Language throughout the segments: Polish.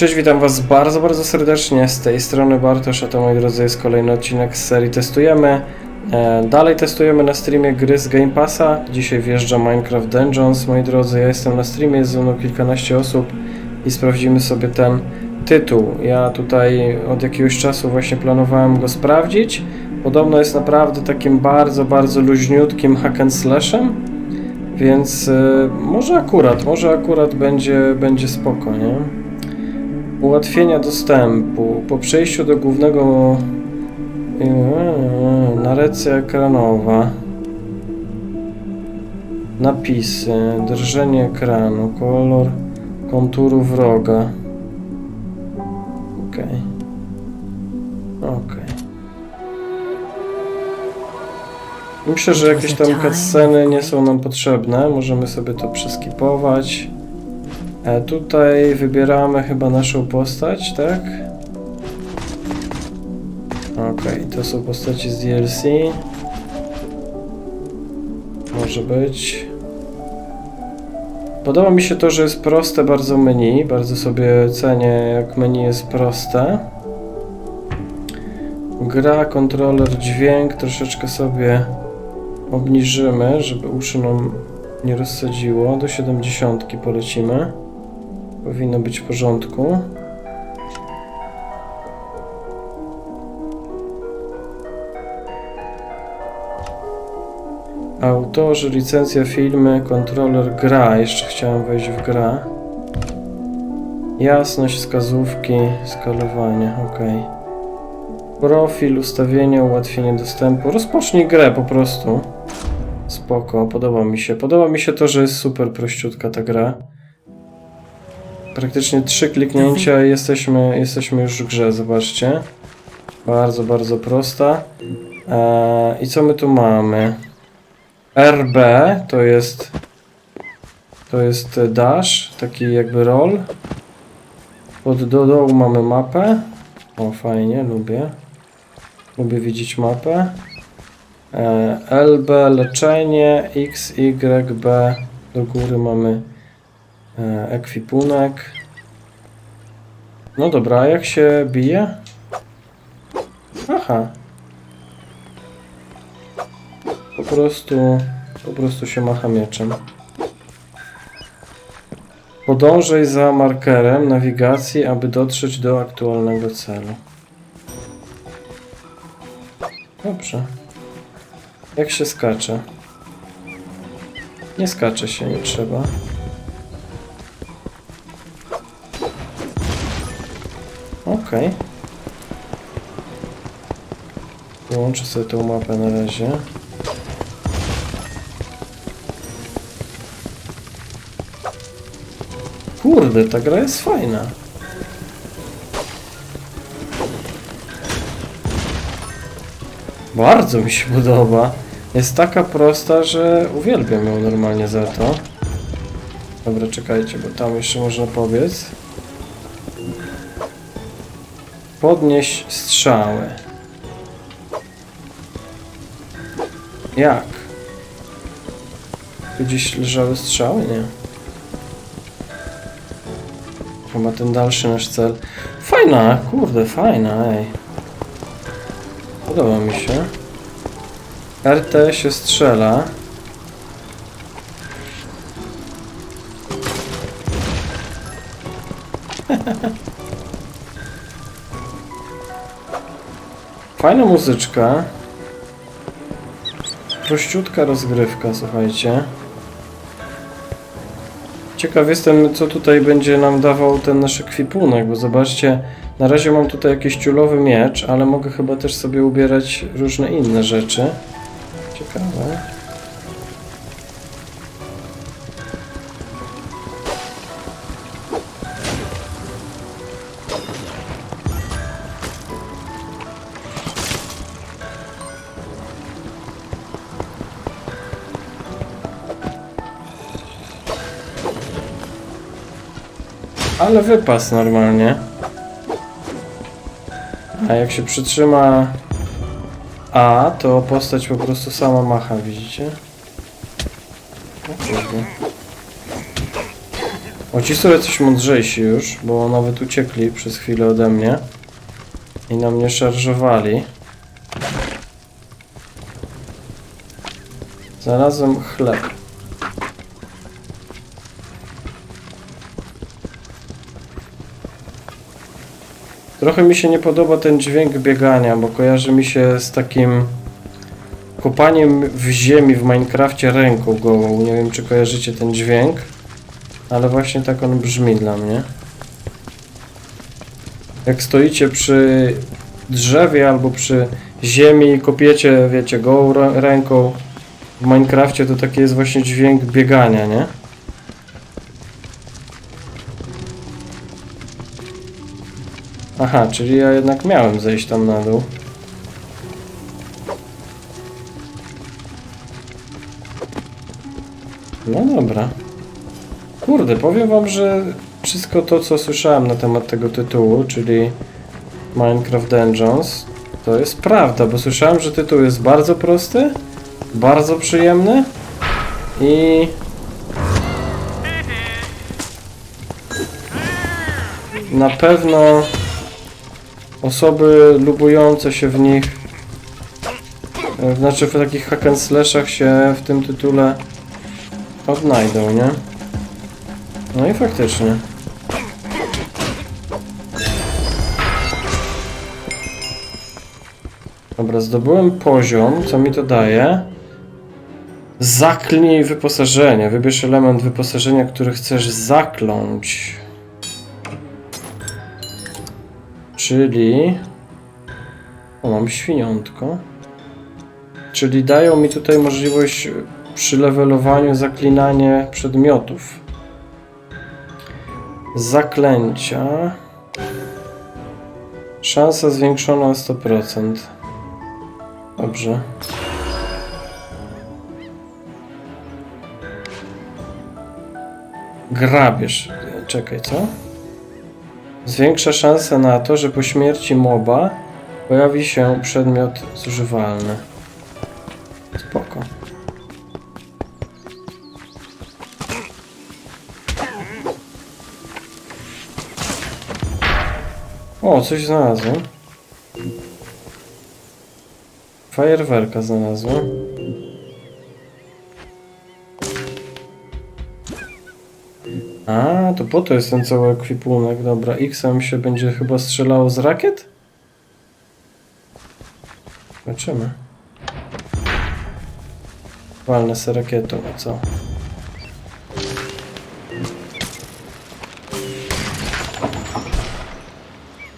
Cześć, witam was bardzo, bardzo serdecznie. Z tej strony Bartosz, a to moi drodzy jest kolejny odcinek z serii Testujemy. E, dalej testujemy na streamie gry z Game Passa. Dzisiaj wjeżdża Minecraft Dungeons, moi drodzy. Ja jestem na streamie, jest ze mną kilkanaście osób i sprawdzimy sobie ten tytuł. Ja tutaj od jakiegoś czasu właśnie planowałem go sprawdzić. Podobno jest naprawdę takim bardzo, bardzo luźniutkim hack and slashem. Więc e, może akurat, może akurat będzie, będzie spoko, nie? Ułatwienia dostępu. Po przejściu do głównego Eee, narracja ekranowa. Napisy, drżenie ekranu, kolor konturu wroga. Okej. Okej. Myślę, że jakieś tam cutsceny nie są nam potrzebne. Możemy sobie to przeskipować. E, tutaj wybieramy chyba naszą postać, tak? Okej, to są postaci z DLC. Może być. Podoba mi się to, że jest proste bardzo menu. Bardzo sobie cenię, jak menu jest proste. Gra, kontroler, dźwięk troszeczkę sobie obniżymy, żeby uszy nam nie rozsadziło. Do 70 polecimy. Powinno być w porządku. Autorzy, licencja filmy, kontroler gra. Jeszcze chciałem wejść w grę. Jasność, wskazówki, skalowanie, ok. Profil, ustawienia, ułatwienie dostępu. Rozpocznij grę po prostu. Spoko, podoba mi się. Podoba mi się to, że jest super prościutka ta gra. Praktycznie trzy kliknięcia i jesteśmy, jesteśmy już w grze, zobaczcie. Bardzo, bardzo prosta. Eee, I co my tu mamy? RB to jest to jest dash, taki jakby roll. Pod do dołu mamy mapę. O fajnie, lubię. Lubię widzieć mapę. E, LB leczenie, X, Y, B do góry mamy ekwipunek. No dobra, a jak się bije? Aha, po prostu, po prostu się macha mieczem. Podążaj za markerem nawigacji, aby dotrzeć do aktualnego celu. Dobrze. Jak się skacze? Nie skacze się, nie trzeba. Okej. Wyłączę sobie tą mapę na razie. Kurde, ta gra jest fajna. Bardzo mi się podoba. Jest taka prosta, że uwielbiam ją normalnie za to. Dobra, czekajcie, bo tam jeszcze można pobiec. Podnieś strzały. Jak? Gdzieś leżały strzały? Nie. Chyba ten dalszy nasz cel. Fajna, kurde, fajna, ej. Podoba mi się. RT się strzela. Fajna muzyczka. Prościutka rozgrywka, słuchajcie. Ciekaw jestem, co tutaj będzie nam dawał ten nasz ekwipunek, bo zobaczcie, na razie mam tutaj jakiś ciulowy miecz, ale mogę chyba też sobie ubierać różne inne rzeczy. Ciekawe. Ale wypas normalnie. A jak się przytrzyma A, to postać po prostu sama macha, widzicie? O ci są jacyś mądrzejsi już, bo nawet uciekli przez chwilę ode mnie. I na mnie szarżowali. Znalazłem chleb. Trochę mi się nie podoba ten dźwięk biegania, bo kojarzy mi się z takim kopaniem w ziemi w Minecrafcie ręką gołą. Nie wiem, czy kojarzycie ten dźwięk, ale właśnie tak on brzmi dla mnie. Jak stoicie przy drzewie albo przy ziemi i kopiecie, wiecie, gołą rę- ręką w Minecrafcie, to taki jest właśnie dźwięk biegania, nie? Aha, czyli ja jednak miałem zejść tam na dół. No dobra. Kurde, powiem wam, że wszystko to, co słyszałem na temat tego tytułu, czyli Minecraft Dungeons, to jest prawda, bo słyszałem, że tytuł jest bardzo prosty, bardzo przyjemny i na pewno osoby lubujące się w nich, e, znaczy w takich hack and slashach się w tym tytule odnajdą, nie? No i faktycznie. Dobra, zdobyłem poziom, co mi to daje? Zaklnij wyposażenie. Wybierz element wyposażenia, który chcesz zakląć. Czyli... O, mam świniątko. Czyli dają mi tutaj możliwość przy levelowaniu zaklinanie przedmiotów. Zaklęcia. Szansa zwiększona o 100%. Dobrze. Grabież. Czekaj, co? Zwiększa szansę na to, że po śmierci moba pojawi się przedmiot zużywalny. Spoko. O, coś znalazłem. Fajerwerka znalazłem. A, to po to jest ten cały ekwipunek. Dobra, X-em się będzie chyba strzelało z rakiet? Zobaczymy. Walnę se rakietą, a co?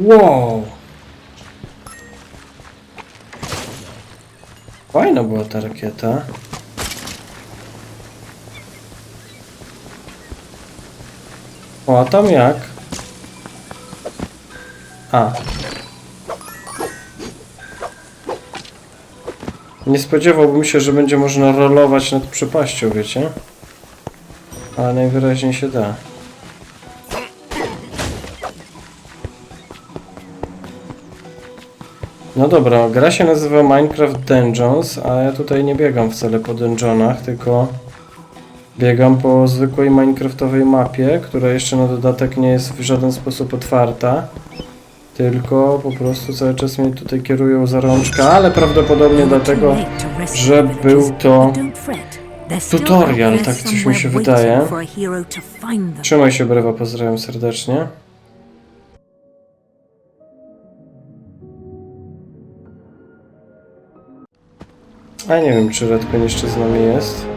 Wow! Fajna była ta rakieta. O, a tam jak? A. Nie spodziewałbym się, że będzie można rolować nad przepaścią, wiecie? Ale najwyraźniej się da. No dobra, gra się nazywa Minecraft Dungeons, a ja tutaj nie biegam wcale po dungeonach, tylko biegam po zwykłej minecraftowej mapie, która jeszcze na dodatek nie jest w żaden sposób otwarta. Tylko po prostu cały czas mnie tutaj kierują za rączka, ale prawdopodobnie dlatego, że był to tutorial, tak coś mi się wydaje. Trzymaj się brewa, pozdrawiam serdecznie. A nie wiem, czy Redpen jeszcze z nami jest.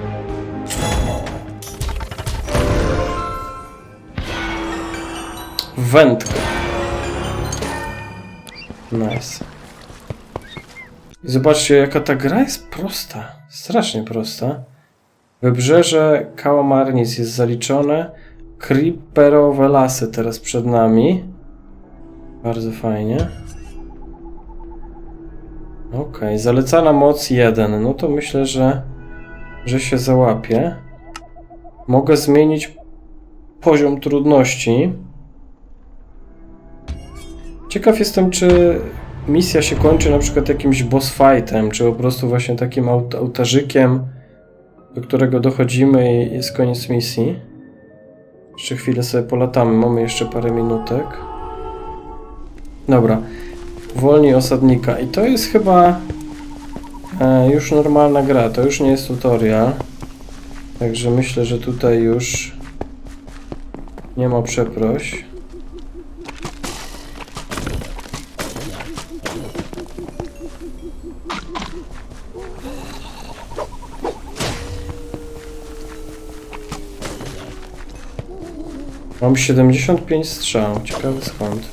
Wędka. Nice. Zobaczcie, jaka ta gra jest prosta. Strasznie prosta. Wybrzeże Kałamarnic jest zaliczone. Creeperowe lasy teraz przed nami. Bardzo fajnie. Okej, zalecana moc 1. No to myślę, że, że się załapie. Mogę zmienić poziom trudności. Ciekaw jestem, czy misja się kończy na przykład jakimś boss fightem, czy po prostu właśnie takim ołtarzykiem, do którego dochodzimy i jest koniec misji. Jeszcze chwilę sobie polatamy, mamy jeszcze parę minutek. Dobra. Wolniej osadnika. I to jest chyba e, już normalna gra, to już nie jest tutorial. Także myślę, że tutaj już nie ma przeproś. Mam 75 strzał, ciekawe skąd.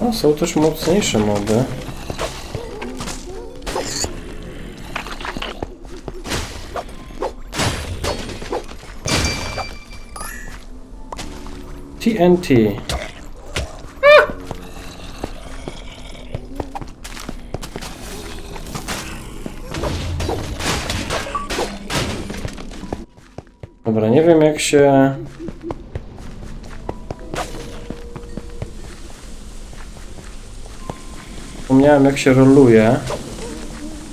O, są też mocniejsze moby. TNT. Się... Zapomniałem jak się roluje,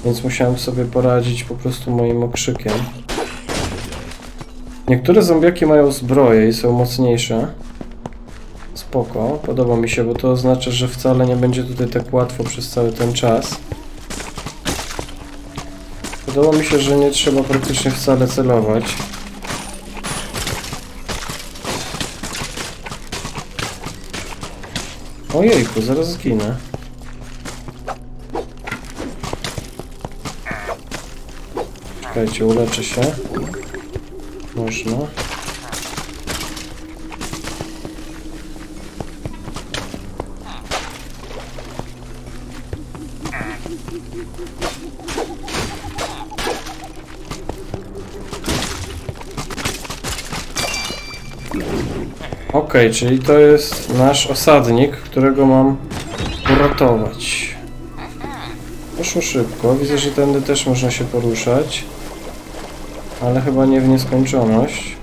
więc musiałem sobie poradzić po prostu moim okrzykiem. Niektóre zombiaki mają zbroje i są mocniejsze. Spoko, podoba mi się, bo to oznacza, że wcale nie będzie tutaj tak łatwo przez cały ten czas. Podoba mi się, że nie trzeba praktycznie wcale celować. Ojejku, zaraz zginę. Czekajcie, uleczę się. Można. Okej, czyli to jest nasz osadnik, którego mam uratować. Poszło szybko. Widzę, że tędy też można się poruszać. Ale chyba nie w nieskończoność.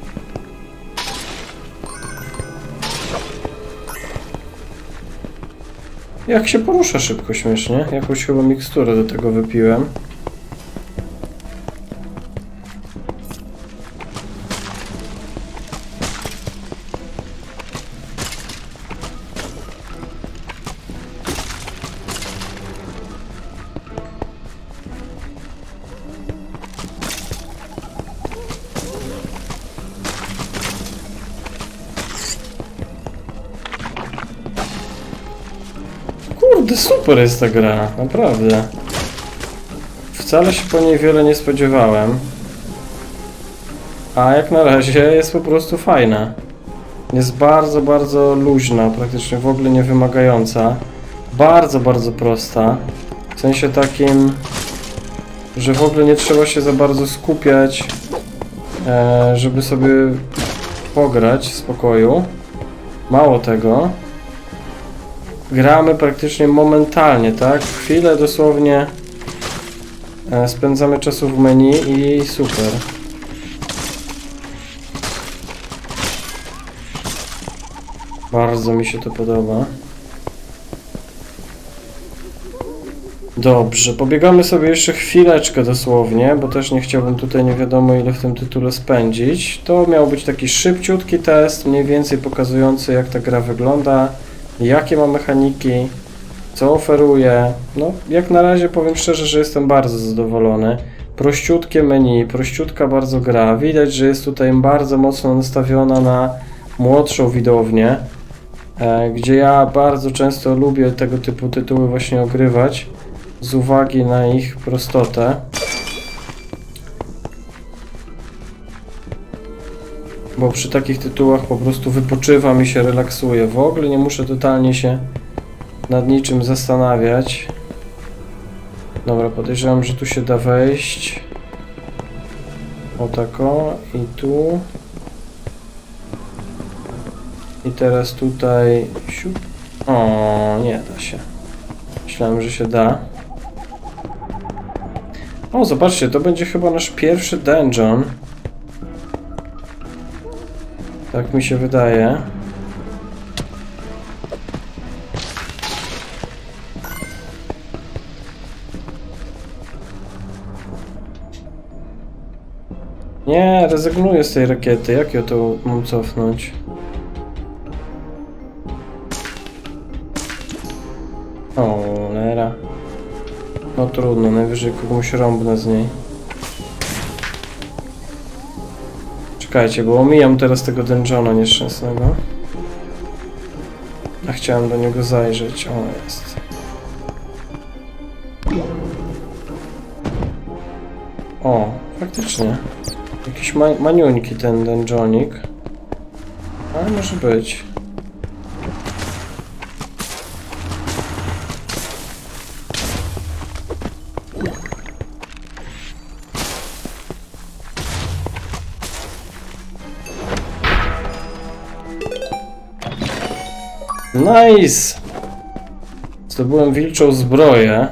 Jak się porusza szybko, śmiesznie. Jakąś chyba miksturę do tego wypiłem. Super jest ta gra, naprawdę. Wcale się po niej wiele nie spodziewałem. A jak na razie jest po prostu fajna. Jest bardzo, bardzo luźna, praktycznie w ogóle nie wymagająca. Bardzo, bardzo prosta. W sensie takim, że w ogóle nie trzeba się za bardzo skupiać, e, żeby sobie pograć w spokoju. Mało tego, gramy praktycznie momentalnie, tak? Chwilę dosłownie e, spędzamy czasu w menu i super. Bardzo mi się to podoba. Dobrze, pobiegamy sobie jeszcze chwileczkę dosłownie, bo też nie chciałbym tutaj nie wiadomo ile w tym tytule spędzić. To miał być taki szybciutki test, mniej więcej pokazujący jak ta gra wygląda jakie ma mechaniki, co oferuje. No, jak na razie powiem szczerze, że jestem bardzo zadowolony. Prościutkie menu, prościutka bardzo gra. Widać, że jest tutaj bardzo mocno nastawiona na młodszą widownię, e, gdzie ja bardzo często lubię tego typu tytuły właśnie ogrywać z uwagi na ich prostotę. Bo przy takich tytułach po prostu wypoczywam i się relaksuję. W ogóle nie muszę totalnie się nad niczym zastanawiać. Dobra, podejrzewam, że tu się da wejść. O tako i tu. I teraz tutaj. O, nie da się. Myślałem, że się da. O, zobaczcie, to będzie chyba nasz pierwszy dungeon. Tak mi się wydaje. Nie, rezygnuję z tej rakiety. Jak ja to mam cofnąć? O, lera. No trudno, najwyżej komuś rąbnę z niej. Czekajcie, bo omijam teraz tego dungeona nieszczęsnego. A chciałem do niego zajrzeć. O, jest. O, faktycznie. Jakiś ma maniuńki ten dungeonik. Ale może być. Nice! Zdobyłem wilczą zbroję.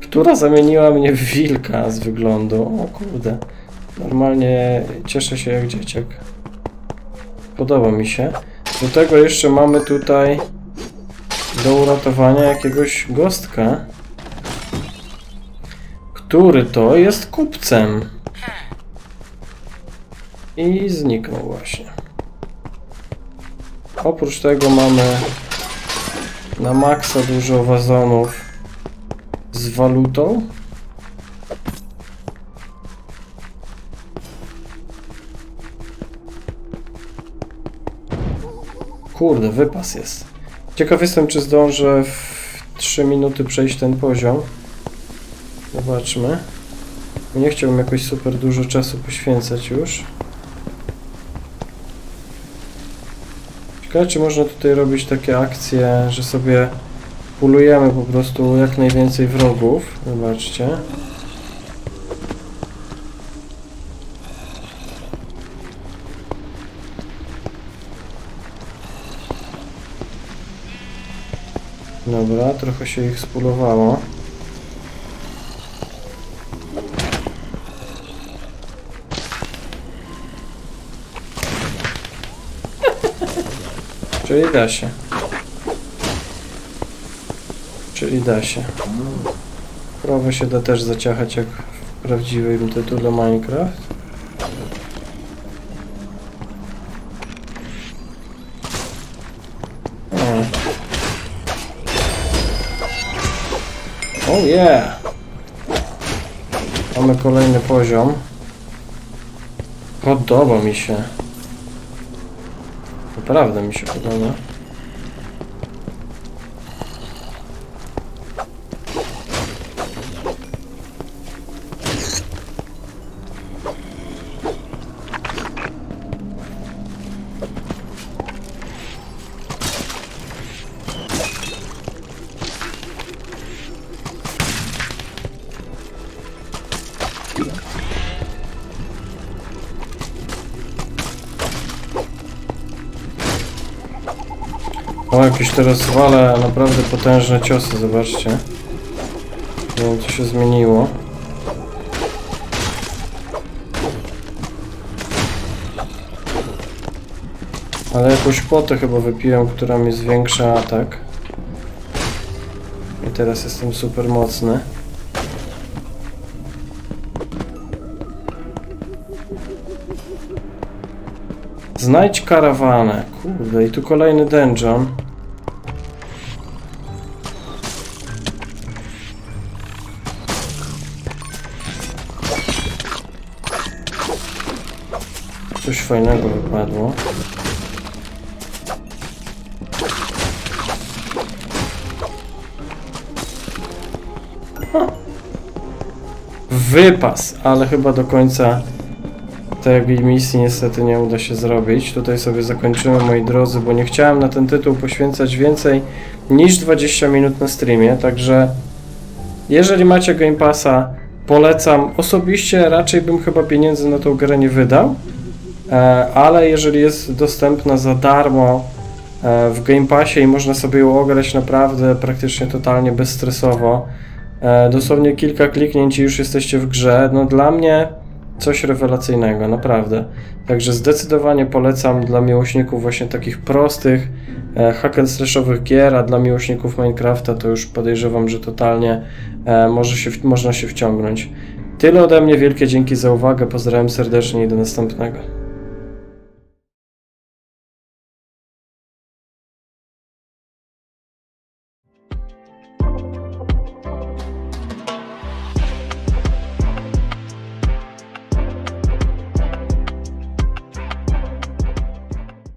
Która zamieniła mnie w wilka z wyglądu. O kurde. Normalnie cieszę się jak dzieciak. Podoba mi się. Do tego jeszcze mamy tutaj do uratowania jakiegoś gostka. Który to jest kupcem. I zniknął właśnie. Oprócz tego mamy na maksa dużo wazonów z walutą. Kurde, wypas jest. Ciekaw jestem, czy zdążę w 3 minuty przejść ten poziom. Zobaczmy. Nie chciałbym jakoś super dużo czasu poświęcać już. Ciekawe, czy można tutaj robić takie akcje, że sobie pulujemy po prostu jak najwięcej wrogów. Zobaczcie. Dobra, trochę się ich spulowało. Czyli da się. Czyli da się. Krowę się da też zaciachać jak w prawdziwym tytule Minecraft. Oh yeah! Mamy kolejny poziom. Podoba mi się. Naprawdę mi się podoba. Jakieś teraz wale naprawdę potężne ciosy, zobaczcie. Nie wiem, co się zmieniło. Ale jakąś potę chyba wypiłem, która mi zwiększa atak. I teraz jestem super mocny. Znajdź karawanę. Kurde, i tu kolejny dungeon. Coś fajnego wypadło. Wypas, ale chyba do końca tej misji niestety nie uda się zrobić. Tutaj sobie zakończymy, moi drodzy, bo nie chciałem na ten tytuł poświęcać więcej niż 20 minut na streamie, także jeżeli macie Game Passa, polecam. Osobiście raczej bym chyba pieniędzy na tą grę nie wydał, ale jeżeli jest dostępna za darmo e, w Game Passie i można sobie ją ograć naprawdę praktycznie totalnie bezstresowo, e, dosłownie kilka kliknięć i już jesteście w grze, no dla mnie coś rewelacyjnego, naprawdę. Także zdecydowanie polecam dla miłośników właśnie takich prostych, e, hack and slashowych gier, a dla miłośników Minecrafta to już podejrzewam, że totalnie e, może się, można się wciągnąć. Tyle ode mnie, wielkie dzięki za uwagę, pozdrawiam serdecznie i do następnego.